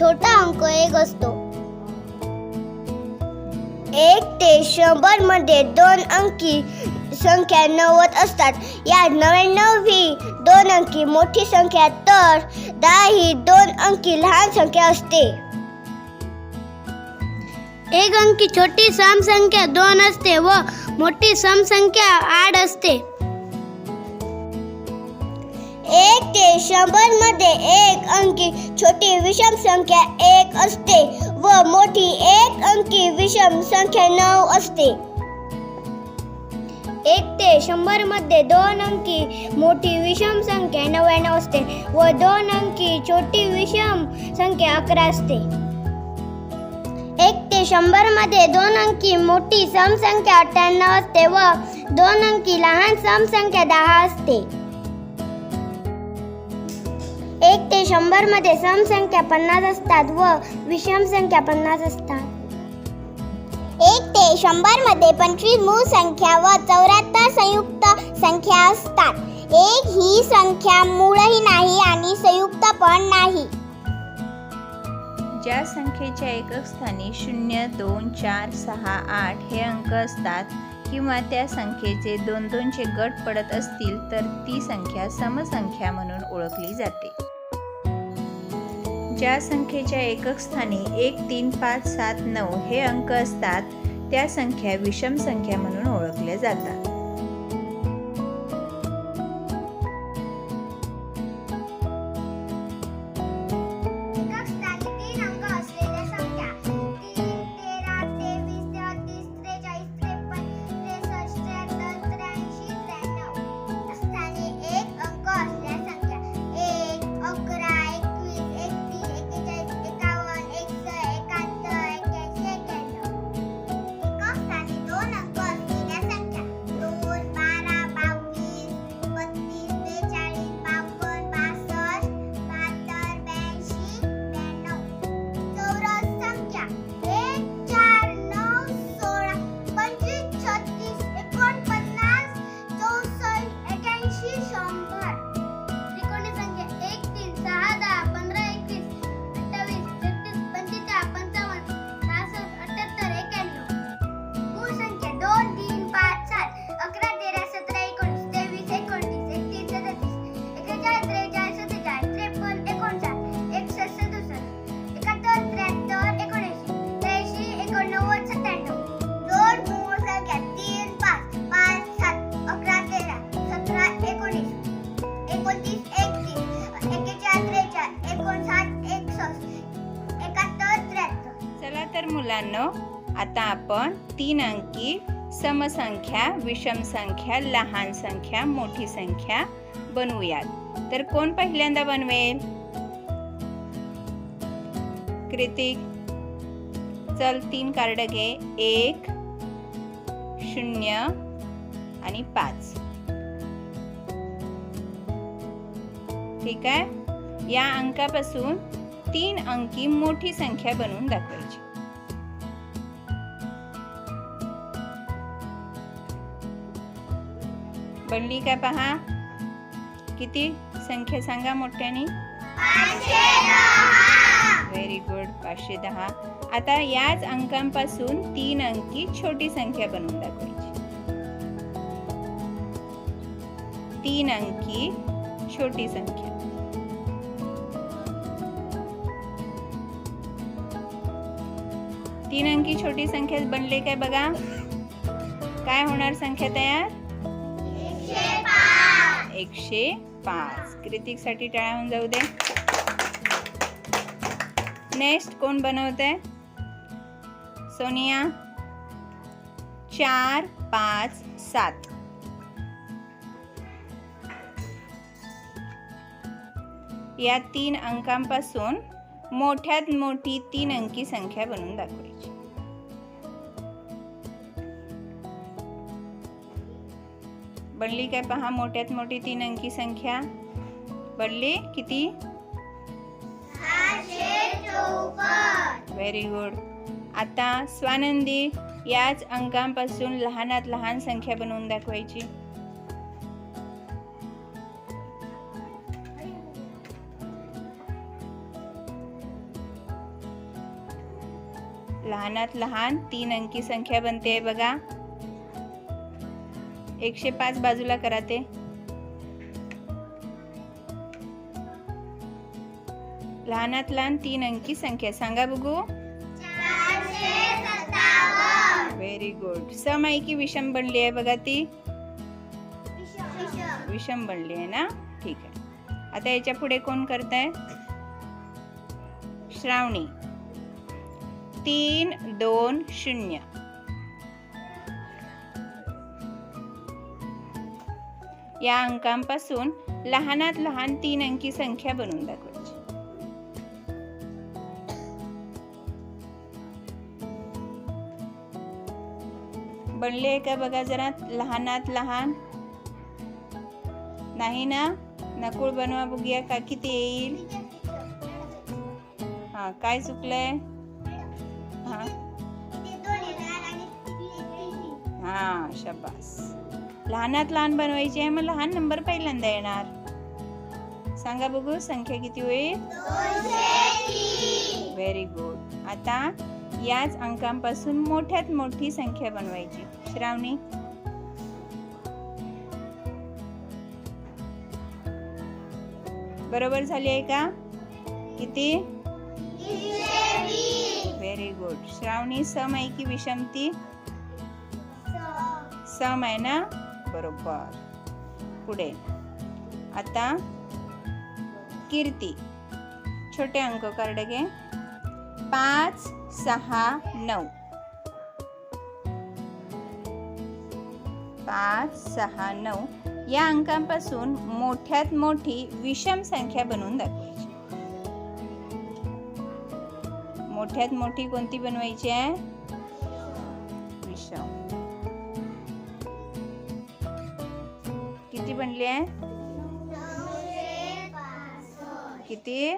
छोटा अंक एक असतो. एक ते शंभरमध्ये दोन अंकी संख्या नव्वद असतात. या नव्याण्णव ही दोन अंकी मोठी संख्या तर दहा ही दोन अंकी लहान संख्या असते. एक अंकी छोटी सम संख्या दोन असते व मोठी सम संख्या आठ असते. ते शंभरमध्ये एक अंकी छोटी विषम संख्या एक असते व मोठी एक अंकी विषम संख्या नऊ असते. एक ते शंभरमध्ये दोन अंकी मोठी विषम संख्या नव्याण्णव असते व दोन अंकी छोटी विषम संख्या अकरा असते. एक ते शंभरमध्ये दोन अंकी मोठी समसंख्या अठ्ठ्याण्णव असते व दोन अंकी लहान समसंख्या दहा असते. एक ते शंभरमध्ये समसंख्या पन्नास असतात व विषम संख्या पन्नास असतात. एक ते शंभरमध्ये पंचवीस मूळ संख्या व चौऱ्याहत्तर संयुक्त संख्या असतात. एक ही संख्या मूळही नाही आणि संयुक्त पण नाही. ज्या संख्येच्या एकक स्थानी शून्य दोन चार सहा आठ हे अंक असतात किंवा त्या संख्येचे दोन दोनचे गट पडत असतील तर ती संख्या समसंख्या म्हणून ओळखली जाते. ज्या संख्येच्या एकक स्थानी एक तीन पाच सात नऊ हे अंक असतात त्या संख्या विषम संख्या म्हणून ओळखल्या जातात. तर मुलांनो. आता आपण तीन अंकी समसंख्या विषम संख्या लहान संख्या मोठी संख्या बनवूयात. तर कोण पहिल्यांदा बनवेल? कृतिक. चल तीन कार्ड घे. एक शून्य आणि पाच. ठीक आहे? या अंकापासून तीन अंकी मोठी संख्या बनवून दाखवायची. बनली काय पहा? किती संख्या सांगा मोठ्याने? व्हेरी गुड पाचशे दहा. आता याच अंकांपासून तीन अंकी छोटी संख्या बनवून दाखवायची. तीन अंकी छोटी संख्या. तीन अंकी छोटी संख्या बनले काय बघा? काय होणार संख्या तयार? एकशे पाच. क्रितिकसाठी टाळ्या होऊन जाऊ दे. नेक्स्ट कोण बनवत आहे सोनिया. चार पाच सात. या तीन अंकांपासून मोठ्यात मोठी तीन अंकी संख्या बनवून दाखवायची. बनली काय पहा मोठ्यात मोठी तीन अंकी संख्या. बनली किती? व्हेरी गुड आता स्वानंदी याच अंकांपासून लहानात लहान संख्या बनवून दाखवायची. लहानात लहान तीन अंकी संख्या बनते बघा. एकशे पाच बाजूला करा ते. लहानात लहान तीन अंकी संख्या. सांगा बघू. व्हेरी गुड सम आहे की विषम बनली आहे बघा ती. विषम बनली आहे ना? ठीक आहे. आता याच्यापुढे कोण आहे श्रावणी. तीन दोन शून्य. या अंकांपासून लहानात लहान तीन अंकी संख्या बनवून दाखवायची. बनले आहे का बघा जरा लहानात लहान. नाही ना? नकुळ बनवा बघूया का किती येईल. हा काय चुकलंय? हा. हा शबास. लहानात लहान बनवायची आहे मग लहान नंबर पहिल्यांदा येणार. सांगा बघू संख्या किती होईल? व्हेरी गुड आता याच अंकांपासून मोठ्यात मोठी संख्या बनवायची. श्रावणी. बरोबर झाली आहे का? किती? व्हेरी गुड श्रावणी सम आहे की विषमती सहा आहे ना बरोबर. पुढे. आता कीर्ती. छोटे अंक कार्ड घे. पाच सहा नऊ. पाच सहा नऊ. या अंकांपासून मोठ्यात मोठी विषम संख्या बनवून दाखवायची. मोठ्यात मोठी कोणती बनवायची आहे? विषम. किती बनली आहे? किती?